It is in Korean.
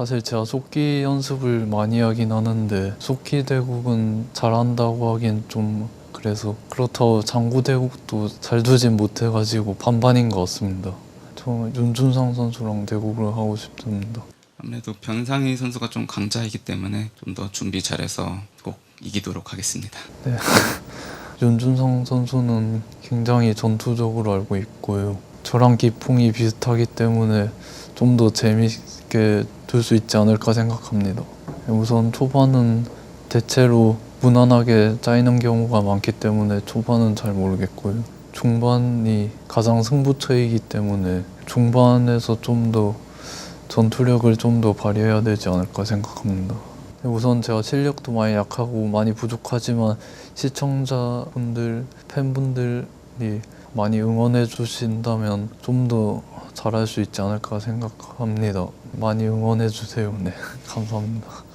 사실 제가 속기 연습을 많이 하긴 하는데 속기 대국은 잘한다고 하긴 좀 그래서 그렇다고 장구 대국도 잘 두진 못해가지고 반반인 것 같습니다. 저 윤준상 선수랑 대국을 하고 싶습니다. 아무래도 변상희 선수가 좀 강자이기 때문에 좀 더 준비 잘해서 꼭 이기도록 하겠습니다. 윤준상 선수는 굉장히 전투적으로 알고 있고요. 저랑 기풍이 비슷하기 때문에 좀 더 재밌게 둘 수 있지 않을까 생각합니다. 우선 초반은 대체로 무난하게 짜이는 경우가 많기 때문에 초반은 잘 모르겠고요. 중반이 가장 승부처이기 때문에 중반에서 좀 더 전투력을 좀 더 발휘해야 되지 않을까 생각합니다. 우선 제가 실력도 많이 약하고 많이 부족하지만 시청자분들, 팬분들이 많이 응원해 주신다면 좀 더 잘할 수 있지 않을까 생각합니다. 많이 응원해 주세요. 네, 감사합니다.